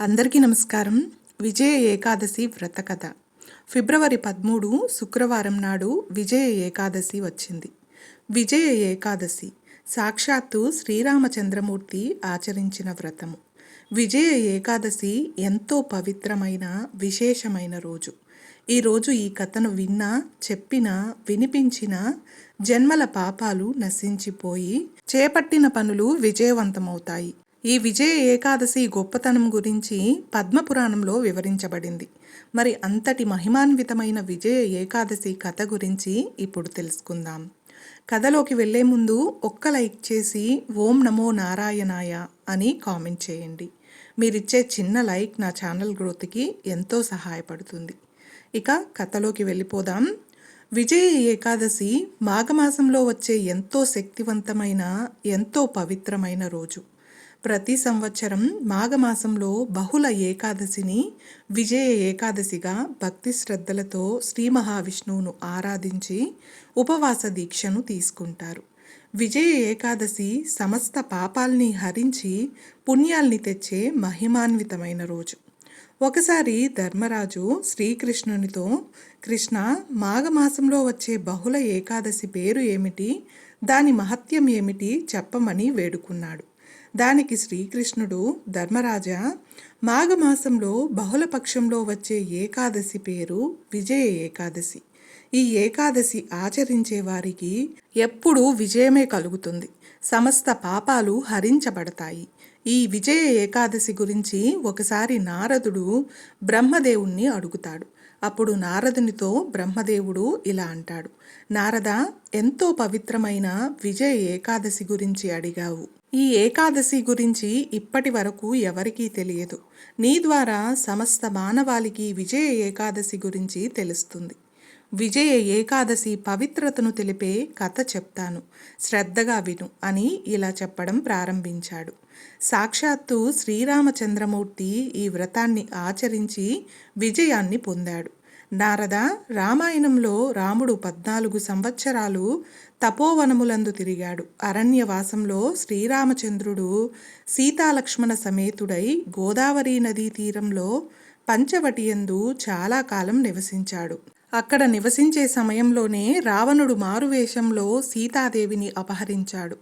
అందరికీ నమస్కారం. విజయ ఏకాదశి వ్రత కథ. ఫిబ్రవరి పదమూడు శుక్రవారం నాడు విజయ ఏకాదశి వచ్చింది. విజయ ఏకాదశి సాక్షాత్తు శ్రీరామచంద్రమూర్తి ఆచరించిన వ్రతము. విజయ ఏకాదశి ఎంతో పవిత్రమైన విశేషమైన రోజు. ఈరోజు ఈ కథను విన్నా చెప్పినా వినిపించినా జన్మల పాపాలు నశించిపోయి చేపట్టిన పనులు విజయవంతమవుతాయి. ఈ విజయ ఏకాదశి గొప్పతనం గురించి పద్మపురాణంలో వివరించబడింది. మరి అంతటి మహిమాన్వితమైన విజయ ఏకాదశి కథ గురించి ఇప్పుడు తెలుసుకుందాం. కథలోకి వెళ్ళే ముందు ఒక్క లైక్ చేసి ఓం నమో నారాయణాయ అని కామెంట్ చేయండి. మీరిచ్చే చిన్న లైక్ నా ఛానల్ గ్రోత్కి ఎంతో సహాయపడుతుంది. ఇక కథలోకి వెళ్ళిపోదాం. విజయ ఏకాదశి మాఘమాసంలో వచ్చే ఎంతో శక్తివంతమైన ఎంతో పవిత్రమైన రోజు. ప్రతి సంవత్సరం మాఘమాసంలో బహుళ ఏకాదశిని విజయ ఏకాదశిగా భక్తి శ్రద్ధలతో శ్రీ మహావిష్ణువును ఆరాధించి ఉపవాస దీక్షను తీసుకుంటారు. విజయ ఏకాదశి సమస్త పాపాల్ని హరించి పుణ్యాల్ని తెచ్చే మహిమాన్వితమైన రోజు. ఒకసారి ధర్మరాజు శ్రీకృష్ణునితో కృష్ణ మాఘమాసంలో వచ్చే బహుళ ఏకాదశి పేరు ఏమిటి? దాని మహత్యం ఏమిటి? చెప్పమని వేడుకున్నాడు. దానికి శ్రీకృష్ణుడు ధర్మరాజా మాఘమాసంలో బహుళపక్షంలో వచ్చే ఏకాదశి పేరు విజయ ఏకాదశి. ఈ ఏకాదశి ఆచరించే వారికి ఎప్పుడూ విజయమే కలుగుతుంది. సమస్త పాపాలు హరించబడతాయి. ఈ విజయ ఏకాదశి గురించి ఒకసారి నారదుడు బ్రహ్మదేవుణ్ణి అడుగుతాడు. అప్పుడు నారదునితో బ్రహ్మదేవుడు ఇలా అంటాడు. నారద ఎంతో పవిత్రమైన విజయ ఏకాదశి గురించి అడిగావు. ఈ ఏకాదశి గురించి ఇప్పటి వరకు ఎవరికీ తెలియదు. నీ ద్వారా సమస్త మానవాళికి విజయ ఏకాదశి గురించి తెలుస్తుంది. విజయ ఏకాదశి పవిత్రతను తెలిపే కథ చెప్తాను. శ్రద్ధగా విను అని ఇలా చెప్పడం ప్రారంభించాడు. సాక్షాత్తు శ్రీరామచంద్రమూర్తి ఈ వ్రతాన్ని ఆచరించి విజయాన్ని పొందాడు. నారద రామాయణంలో రాముడు పద్నాలుగు సంవత్సరాలు తపోవనములందు తిరిగాడు. అరణ్యవాసంలో శ్రీరామచంద్రుడు సీతాలక్ష్మణ సమేతుడై గోదావరి నదీ తీరంలో పంచవటియందు చాలా కాలం నివసించాడు. అక్కడ నివసించే సమయంలోనే రావణుడు మారువేషంలో సీతాదేవిని అపహరించాడు.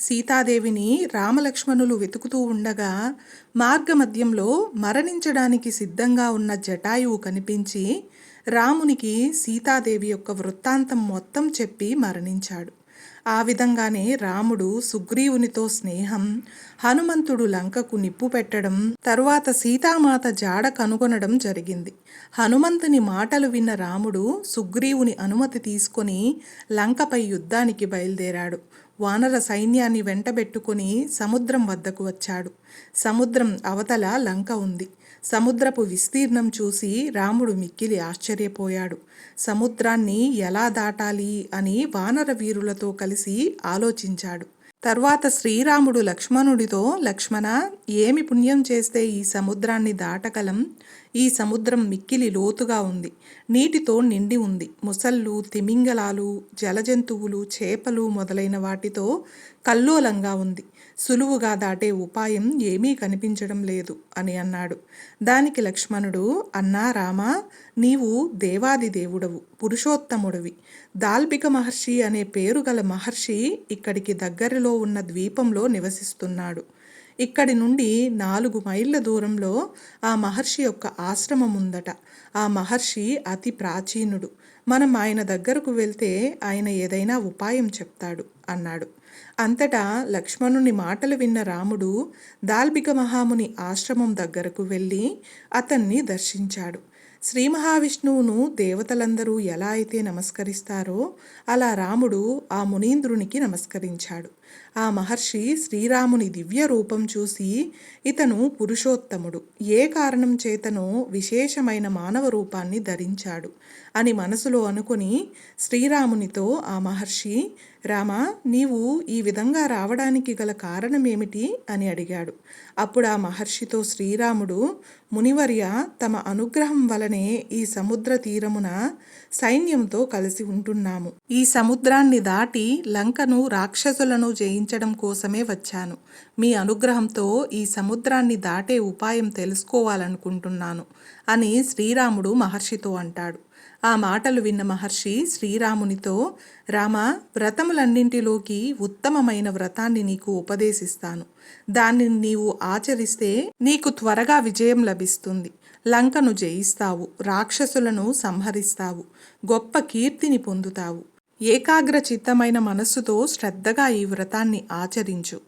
సీతాదేవిని రామలక్ష్మణులు వెతుకుతూ ఉండగా మార్గమధ్యంలో మరణించడానికి సిద్ధంగా ఉన్న జటాయువు కనిపించి రామునికి సీతాదేవి యొక్క వృత్తాంతం మొత్తం చెప్పి మరణించాడు. ఆ విధంగానే రాముడు సుగ్రీవునితో స్నేహం హనుమంతుడు లంకకు నిప్పు పెట్టడం తరువాత సీతామాత జాడ కనుగొనడం జరిగింది. హనుమంతుని మాటలు విన్న రాముడు సుగ్రీవుని అనుమతి తీసుకొని లంకపై యుద్ధానికి బయలుదేరాడు. వానర సైన్యాన్ని వెంటబెట్టుకుని సముద్రం వద్దకు వచ్చాడు. సముద్రం అవతల లంక ఉంది. సముద్రపు విస్తీర్ణం చూసి రాముడు మిక్కిలి ఆశ్చర్యపోయాడు. సముద్రాన్ని ఎలా దాటాలి అని వానర వీరులతో కలిసి ఆలోచించాడు. తర్వాత శ్రీరాముడు లక్ష్మణుడితో లక్ష్మణ ఏమి పుణ్యం చేస్తే ఈ సముద్రాన్ని దాటగలం? ఈ సముద్రం మిక్కిలి లోతుగా ఉంది. నీటితో నిండి ఉంది. ముసళ్ళు తిమింగలాలు జలజంతువులు చేపలు మొదలైన వాటితో కల్లోలంగా ఉంది. సులువుగా దాటే ఉపాయం ఏమీ కనిపించడం లేదు అని అన్నాడు. దానికి లక్ష్మణుడు అన్నా రామా నీవు దేవాది దేవుడవు పురుషోత్తముడివి. దాల్బిక మహర్షి అనే పేరు గల మహర్షి ఇక్కడికి దగ్గరలో ఉన్న ద్వీపంలో నివసిస్తున్నాడు. ఇక్కడి నుండి నాలుగు మైళ్ళ దూరంలో ఆ మహర్షి యొక్క ఆశ్రమం ఉందట. ఆ మహర్షి అతి ప్రాచీనుడు. మనం ఆయన దగ్గరకు వెళ్తే ఆయన ఏదైనా ఉపాయం చెప్తాడు అన్నాడు. అంతటా లక్ష్మణుని మాటలు విన్న రాముడు దాల్బిక మహాముని ఆశ్రమం దగ్గరకు వెళ్ళి అతన్ని దర్శించాడు. శ్రీ మహావిష్ణువును దేవతలందరూ ఎలా అయితే నమస్కరిస్తారో అలా రాముడు ఆ మునీంద్రునికి నమస్కరించాడు. ఆ మహర్షి శ్రీరాముని దివ్య రూపం చూసి ఇతను పురుషోత్తముడు. ఏ కారణం చేతనో విశేషమైన మానవ రూపాన్ని ధరించాడు. అని మనసులో అనుకుని శ్రీరామునితో ఆ మహర్షి రామా నీవు ఈ విధంగా రావడానికి గల కారణమేమిటి? అని అడిగాడు. అప్పుడు ఆ మహర్షితో శ్రీరాముడు మునివర్య తమ అనుగ్రహం వలనే ఈ సముద్ర తీరమున సైన్యంతో కలిసి ఉంటున్నాము. ఈ సముద్రాన్ని దాటి లంకను రాక్షసులను జయించడం కోసమే వచ్చాను. మీ అనుగ్రహంతో ఈ సముద్రాన్ని దాటే ఉపాయం తెలుసుకోవాలనుకుంటున్నాను అని శ్రీరాముడు మహర్షితో అంటాడు. ఆ మాటలు విన్న మహర్షి శ్రీరామునితో రామ వ్రతములన్నింటిలోకి ఉత్తమమైన వ్రతాన్ని నీకు ఉపదేశిస్తాను. దానిని నీవు ఆచరిస్తే నీకు త్వరగా విజయం లభిస్తుంది. లంకను జయిస్తావు రాక్షసులను సంహరిస్తావు గొప్ప కీర్తిని పొందుతావు. ఏకాగ్ర చిత్తమైన మనస్సుతో శ్రద్ధగా ఈ వ్రతాన్ని ఆచరించు.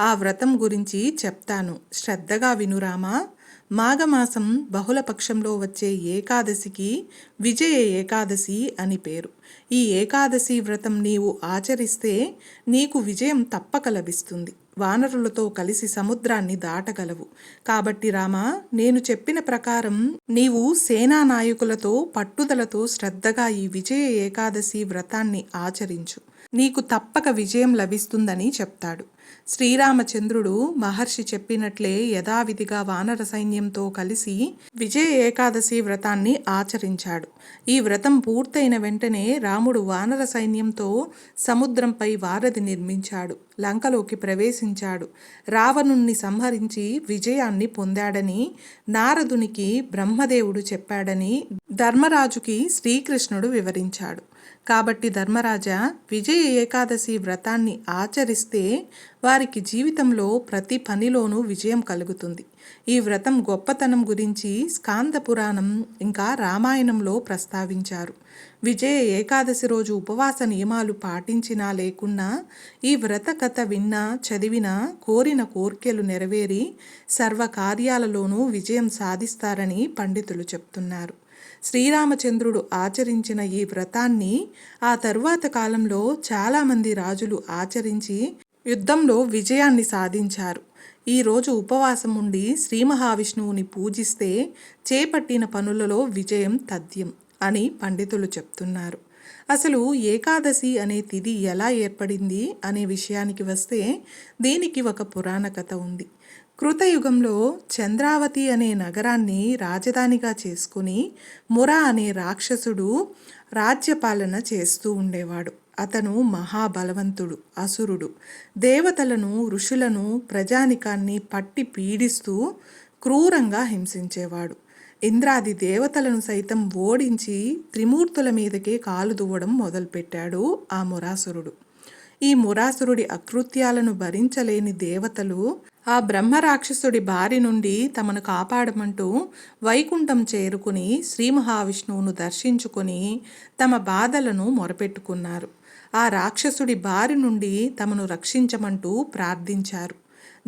ఆ వ్రతం గురించి చెప్తాను. శ్రద్ధగా వినురామా మాఘమాసం బహుళపక్షంలో వచ్చే ఏకాదశికి విజయ ఏకాదశి అని పేరు. ఈ ఏకాదశి వ్రతం నీవు ఆచరిస్తే నీకు విజయం తప్పక లభిస్తుంది. వానరులతో కలిసి సముద్రాన్ని దాటగలవు. కాబట్టి రామా నేను చెప్పిన ప్రకారం నీవు సేనా నాయకులతో పట్టుదలతో శ్రద్ధగా ఈ విజయ ఏకాదశి వ్రతాన్ని ఆచరించు. నీకు తప్పక విజయం లభిస్తుందని చెప్తాడు. శ్రీరామచంద్రుడు మహర్షి చెప్పినట్లే యథావిధిగా వానర సైన్యంతో కలిసి విజయ ఏకాదశి వ్రతాన్ని ఆచరించాడు. ఈ వ్రతం పూర్తయిన వెంటనే రాముడు వానర సైన్యంతో సముద్రంపై వారధి నిర్మించాడు. లంకలోకి ప్రవేశించాడు. రావణుణ్ణి సంహరించి విజయాన్ని పొందాడని నారదునికి బ్రహ్మదేవుడు చెప్పాడని ధర్మరాజుకి శ్రీకృష్ణుడు వివరించాడు. కాబట్టి ధర్మరాజా విజయ ఏకాదశి వ్రతాన్ని ఆచరిస్తే వారికి జీవితంలో ప్రతి పనిలోనూ విజయం కలుగుతుంది. ఈ వ్రతం గొప్పతనం గురించి స్కాంద పురాణం ఇంకా రామాయణంలో ప్రస్తావించారు. విజయ ఏకాదశి రోజు ఉపవాస నియమాలు పాటించినా లేకున్నా ఈ వ్రత కథ విన్నా చదివినా కోరిన కోర్కెలు నెరవేరి సర్వ కార్యాలలోనూ విజయం సాధిస్తారని పండితులు చెప్తున్నారు. శ్రీరామచంద్రుడు ఆచరించిన ఈ వ్రతాన్ని ఆ తరువాత కాలంలో చాలామంది రాజులు ఆచరించి యుద్ధంలో విజయాన్ని సాధించారు. ఈరోజు ఉపవాసం ఉండి శ్రీ మహావిష్ణువుని పూజిస్తే చేపట్టిన పనులలో విజయం తథ్యం అని పండితులు చెప్తున్నారు. అసలు ఏకాదశి అనే తిథి ఎలా ఏర్పడింది అనే విషయానికి వస్తే దీనికి ఒక పురాణ కథ ఉంది. కృతయుగంలో చంద్రావతి అనే నగరాన్ని రాజధానిగా చేసుకుని మురా అనే రాక్షసుడు రాజ్యపాలన చేస్తూ ఉండేవాడు. అతను మహాబలవంతుడు అసురుడు. దేవతలను ఋషులను ప్రజానికాన్ని పట్టి పీడిస్తూ క్రూరంగా హింసించేవాడు. ఇంద్రాది దేవతలను సైతం ఓడించి త్రిమూర్తుల మీదకే కాలు దువ్వడం మొదలుపెట్టాడు ఆ మురాసురుడు. ఈ మురాసురుడి అకృత్యాలను భరించలేని దేవతలు ఆ బ్రహ్మరాక్షసుడి బారి నుండి తమను కాపాడమంటూ వైకుంఠం చేరుకుని శ్రీ మహావిష్ణువును దర్శించుకొని తమ బాధలను మొరపెట్టుకున్నారు. ఆ రాక్షసుడి బారి నుండి తమను రక్షించమంటూ ప్రార్థించారు.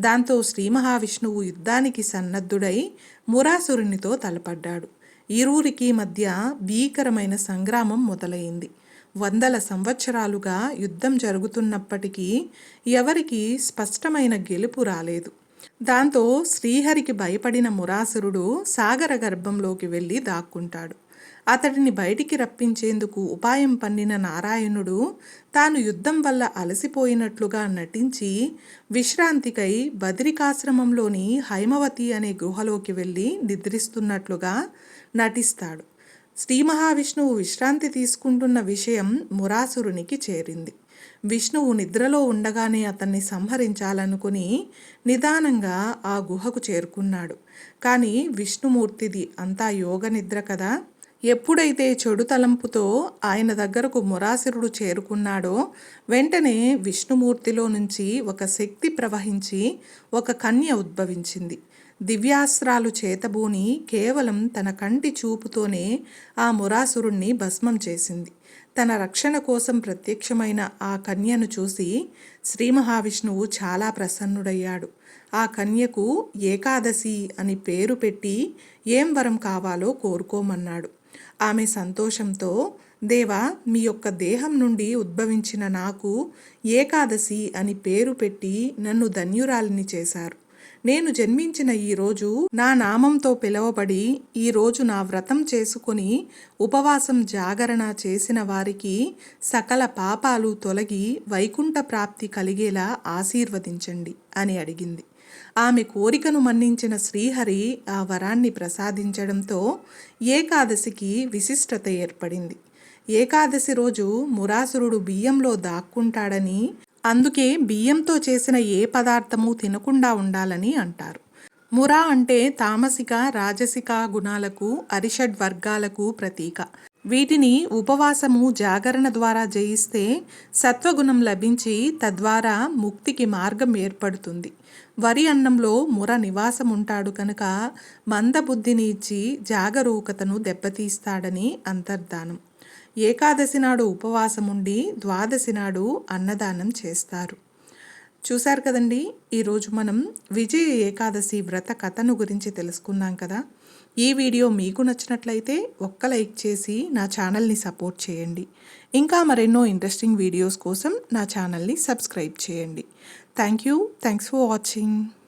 దాంతో శ్రీ మహావిష్ణువు యుద్ధానికి సన్నద్ధుడై మురాసురునితో తలపడ్డాడు. ఇరువురికి మధ్య భీకరమైన సంగ్రామం మొదలైంది. వందల సంవత్సరాలుగా యుద్ధం జరుగుతున్నప్పటికీ ఎవరికి స్పష్టమైన గెలుపు రాలేదు. దాంతో శ్రీహరికి భయపడిన మురాసురుడు సాగర గర్భంలోకి వెళ్ళి దాక్కుంటాడు. అతడిని బయటికి రప్పించేందుకు ఉపాయం పన్నిన నారాయణుడు తాను యుద్ధం వల్ల అలసిపోయినట్లుగా నటించి విశ్రాంతికై బద్రికాశ్రమంలోని హైమవతి అనే గుహలోకి వెళ్ళి నిద్రిస్తున్నట్లుగా నటిస్తాడు. శ్రీ మహావిష్ణువు విశ్రాంతి తీసుకుంటున్న విషయం మురాసురునికి చేరింది. విష్ణువు నిద్రలో ఉండగానే అతన్ని సంహరించాలనుకుని నిదానంగా ఆ గుహకు చేరుకున్నాడు. కానీ విష్ణుమూర్తిది అంతా యోగ నిద్ర కదా. ఎప్పుడైతే చెడు తలంపుతో ఆయన దగ్గరకు మురాసురుడు చేరుకున్నాడో వెంటనే విష్ణుమూర్తిలో నుంచి ఒక శక్తి ప్రవహించి ఒక కన్య ఉద్భవించింది. దివ్యాస్త్రాలు చేతబూని కేవలం తన కంటి చూపుతోనే ఆ మురాసురుణ్ణి భస్మం చేసింది. తన రక్షణ కోసం ప్రత్యక్షమైన ఆ కన్యను చూసి శ్రీ మహావిష్ణువు చాలా ప్రసన్నుడయ్యాడు. ఆ కన్యకు ఏకాదశి అని పేరు పెట్టి ఏం వరం కావాలో కోరుకోమన్నాడు. ఆమె సంతోషంతో దేవా మీ యొక్క దేహం నుండి ఉద్భవించిన నాకు ఏకాదశి అని పేరు పెట్టి నన్ను ధన్యురాలిని చేశారు. నేను జన్మించిన ఈ రోజు నా నామంతో పిలవబడి ఈ రోజు నా వ్రతం చేసుకుని ఉపవాసం జాగరణ చేసిన వారికి సకల పాపాలు తొలగి వైకుంఠ ప్రాప్తి కలిగేలా ఆశీర్వదించండి అని అడిగింది. ఆమె కోరికను మన్నించిన శ్రీహరి ఆ వరాన్ని ప్రసాదించడంతో ఏకాదశికి విశిష్టత ఏర్పడింది. ఏకాదశి రోజు మురాసురుడు బియ్యంలో దాక్కుంటాడని అందుకే బియ్యంతో చేసిన ఏ పదార్థము తినకుండా ఉండాలని అంటారు. ముర అంటే తామసిక రాజసిక గుణాలకు అరిషడ్ వర్గాలకు ప్రతీక. వీటిని ఉపవాసము జాగరణ ద్వారా జయిస్తే సత్వగుణం లభించి తద్వారా ముక్తికి మార్గం ఏర్పడుతుంది. వరి అన్నంలో ముర నివాసం ఉంటాడు కనుక మందబుద్ధిని ఇచ్చి జాగరూకతను దెబ్బతీస్తాడని అంతర్ధానం. ఏకాదశి నాడు ఉపవాసం ఉండి ద్వాదశి నాడు అన్నదానం చేస్తారు. చూశారు కదండి ఈరోజు మనం విజయ ఏకాదశి వ్రత కథను గురించి తెలుసుకున్నాం కదా. ఈ వీడియో మీకు నచ్చినట్లయితే ఒక్క లైక్ చేసి నా ఛానల్ని సపోర్ట్ చేయండి. ఇంకా మరెన్నో ఇంట్రెస్టింగ్ వీడియోస్ కోసం నా ఛానల్ని సబ్స్క్రైబ్ చేయండి. Thank you. Thanks for watching.